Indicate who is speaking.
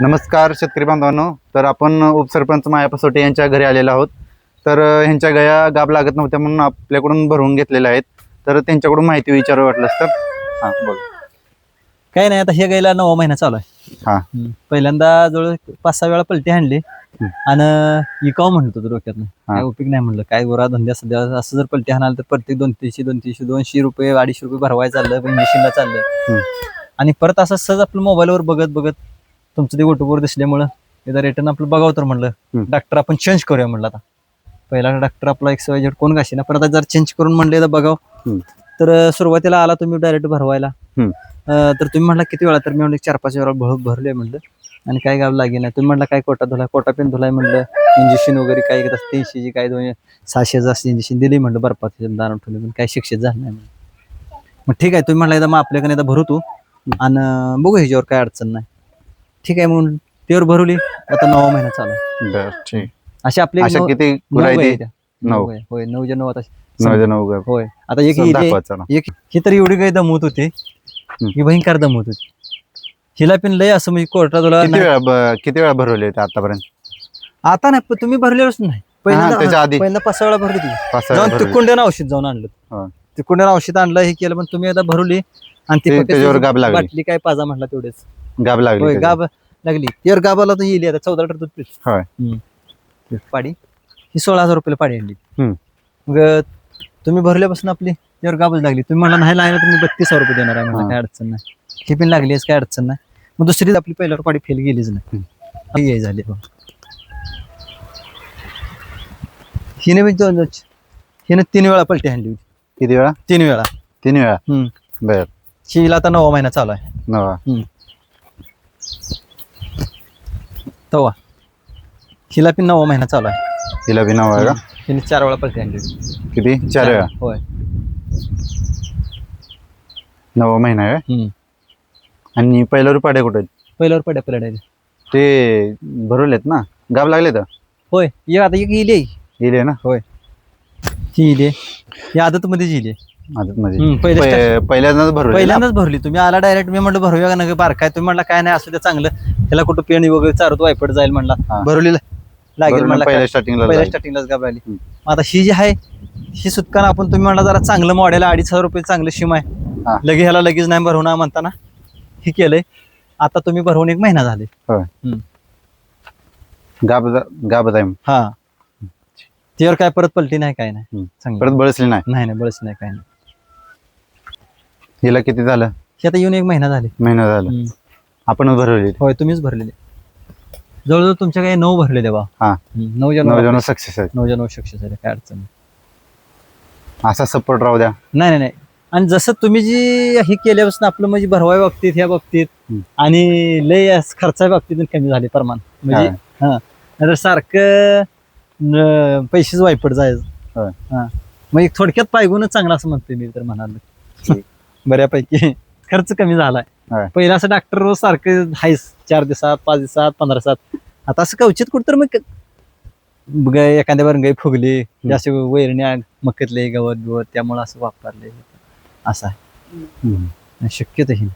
Speaker 1: नमस्कार शेतकरी बांधवांनो. तर आपण उपसरपंच माया पसोटे यांच्या घरी आलेलो आहोत. तर ह्यांच्या गया गाब लागत नव्हत्या म्हणून आपल्याकडून भरवून घेतलेल्या आहेत. तर त्यांच्याकडून माहिती विचारू वाटलं तर हां बोल.
Speaker 2: काही नाही आता हे गायला नवा महिना चालू आहे.
Speaker 1: हां.
Speaker 2: पहिल्यांदा जवळ पाच सहा वेळा पलटी हाणली
Speaker 1: हम्म.
Speaker 2: आणि इकाव म्हणत डोक्यात. काय उपयोग नाही म्हणलं. काय गोरा धंद्या सध्या असं जर पलटी हाणाल तर प्रत्येक दोन तीनशे दोन तीनशे दोनशे रुपये अडीचशे रुपये भरवाय चाललं इंजेक्शनला चाललं. आणि परत असं सहज आपलं मोबाईलवर बघत बघत तुमचं ते युट्यूबवर दिसल्यामुळं एकदा रिटर्न आपलं बघावं तर म्हणलं.
Speaker 1: हम्म.
Speaker 2: डॉक्टर आपण चेंज करूया म्हणलं आता. पहिला डॉक्टर आपला एक्स वाय झेड कोण घाशी ना परत आता जर चेंज करून म्हणले तर बघाव.
Speaker 1: हम्म.
Speaker 2: तर अं, सुरुवातीला आला तुम्ही डायरेक्ट भरवायला.
Speaker 1: हम्म.
Speaker 2: अं, तर तुम्ही म्हणला किती वेळा तर मी म्हणलं चार पाच वेळा भर भरले म्हणलं. आणि काय गाव लागे नाही. तुम्ही म्हणला काय कोटा धुलाय कोटा पेन धुलाय म्हणलं. इंजेक्शन वगैरे काय एकदा तीनशेची काय दोन सहाशे असं इंजेक्शन दिली म्हणलं बर्फात दाना ठेवले पण काय शिक्षित झालं नाही म्हणलं. मग ठीक आहे तुम्ही म्हणला एकदा मग आपल्याकडे एकदा भरू तू. आणि बघू ह्याच्यावर काय अडचण नाही. ठीक आहे म्हणून त्यावर भरवली आता नवा महिना चालू आहे.
Speaker 1: बरं ठीक
Speaker 2: असे आपले
Speaker 1: अशा
Speaker 2: नऊ-
Speaker 1: किती
Speaker 2: नऊ
Speaker 1: गुरं
Speaker 2: गायी
Speaker 1: आहे
Speaker 2: त्या.
Speaker 1: नऊ.
Speaker 2: नऊ गायी. होय नऊ आता
Speaker 1: नऊ
Speaker 2: होय आता एक
Speaker 1: चल
Speaker 2: ही
Speaker 1: दाखवा चला
Speaker 2: एक ही तर एवढी काही दमवत होती ही भयंकर दमवत होती हिला पण लय असं म्हणजे कोर्टा तुला
Speaker 1: किती वेळा ब- किती वेळा भरवले होते आतापर्यंत
Speaker 2: आता नाही पण तुम्ही भरलेलंच नाही
Speaker 1: त्याच्या
Speaker 2: पहिल्यांदा
Speaker 1: आधी.
Speaker 2: पहिल्यांदा पाच सहा वेळा भरली ती
Speaker 1: पाच सहा
Speaker 2: जाऊन
Speaker 1: वेळा भरवले.
Speaker 2: तिकुंड्यानं औषध जाऊन आणलं. तिकुंड्यानं औषध आणलं हे केलं पण तुम्ही आता भरवली आणि ती
Speaker 1: ते- त्याच्यावर गाभ लागली.
Speaker 2: बाटली काय पाजा म्हटला तेवढेच
Speaker 1: गाब लागली
Speaker 2: होय
Speaker 1: त्याची.
Speaker 2: गाब लागली. त्यावर गाबाला तर येईल आता चौदा लिटर दूध
Speaker 1: होय.
Speaker 2: पाडी. ही सोळा हजार रुपयाला पाडी आणली.
Speaker 1: हम्म.
Speaker 2: मग तुम्ही भरल्यापासून आपली त्यावर गाबच लागली. तुम्ही म्हणला नाही लागलं तुम्ही बत्तीस हजार रुपये देणार आहे. म्हणलं
Speaker 1: हा.
Speaker 2: काय अडचण नाही. ही पण लागलीच काय अडचण नाही. मग दुसरी आपली पहिल्यावर पाडी फेल गेलीच नाही. ही हे झाली. हिने दोन हिने तीन वेळा पलटी हाणली होती.
Speaker 1: किती वेळा?
Speaker 2: तीन वेळा.
Speaker 1: तीन वेळा?
Speaker 2: हम्म.
Speaker 1: बर.
Speaker 2: हिला आता नवा महिना चालू आहे.
Speaker 1: नवा
Speaker 2: तवा. हिला पण नवा महिना चालू आहे.
Speaker 1: तिला बी नवा आहे का?
Speaker 2: हिने चार वेळा होती
Speaker 1: किती? चार वेळा?
Speaker 2: होय.
Speaker 1: नवा महिना आहे
Speaker 2: हम्म.
Speaker 1: आणि पहिल्या रुपाड्या कुठे आहेत?
Speaker 2: पहिल्यावर पड्या पलट्या
Speaker 1: ते भरवलेत ना? गाब लागले तर?
Speaker 2: होय. ये आता एक इले
Speaker 1: गेले ना?
Speaker 2: होय. ही इले ही आदत मध्ये इले
Speaker 1: आदत मध्ये
Speaker 2: हम्म, पहिल्या
Speaker 1: पहि- पहिल्यांदाच भरवले?
Speaker 2: पहिल्यांदाच भरली. तुम्ही आला डायरेक्ट मी म्हटलं भरूया का नका? बारकाय. तुम्ही म्हणला काय नाही असू दे चांगलं. त्याला कुठं पेणी वगैरे चारत वायपट जाईल म्हणला.
Speaker 1: हा.
Speaker 2: भरवली लागेल म्हणला
Speaker 1: पहिल्या
Speaker 2: काय.
Speaker 1: स्टार्टिंगला
Speaker 2: पहिल्या
Speaker 1: लागले.
Speaker 2: स्टार्टिंगलाच घाबरली
Speaker 1: हम्म.
Speaker 2: मग आता ही जी आहे ही सुटका आपण तुम्ही म्हणला जरा चांगलं मॉडेल अडीच हजार रुपये चांगलं शिम आहे. लगे ह्याला लगेच नाही भरवणार म्हणताना हे केलंय. आता तुम्ही भरवून एक महिना झाले.
Speaker 1: होय.
Speaker 2: हम्म.
Speaker 1: गाब गाबत आहे
Speaker 2: हा. त्यावर काय परत पलटी नाही काय नाही.
Speaker 1: हम्म.
Speaker 2: चांगलं.
Speaker 1: परत बळसली नाही.
Speaker 2: नाही नाही बळच नाही काय नाही.
Speaker 1: हिला किती झालं?
Speaker 2: हे आता येऊन एक महिना झाले.
Speaker 1: महिना झाला.
Speaker 2: हम्म.
Speaker 1: आपणच भरवली
Speaker 2: होय तुम्हीच भरलेले. जवळजवळ तुमच्या काही नऊ भरलेले बा.
Speaker 1: हा.
Speaker 2: हम्म, नऊ
Speaker 1: जण सक्सेस आहेत.
Speaker 2: नऊ ज्या नऊ सक्सेस झाले काय अडचण नाही.
Speaker 1: असा सपोर्ट राहू द्या.
Speaker 2: नाही नाही नाही. आणि जसं तुम्ही जी हे केल्यापासून आपलं म्हणजे भरवाय बाबतीत ह्या बाबतीत
Speaker 1: हम्म.
Speaker 2: आणि लय खर्चा बाबतीत कमी झाले प्रमाण. म्हणजे हा. नाहीतर सारखं न- पैसेच वायपट जायचं. हा. मग एक थोडक्यात पायगुणच चांगला असं म्हणतोय मी तर म्हणाल. बऱ्यापैकी खर्च कमी झालाय. पहिला असं डॉक्टर रोज सारखं हायस चार दिवसात पाच दिवसात पंधरा दिवसात. आता असं कवचित कुठं तर मग एखाद्या गै फुगली जास्त वैरण्या मक्यातले गवत बिवत त्यामुळे असं वापरले असं आहे.
Speaker 1: हम्म.
Speaker 2: शक्यतो ही.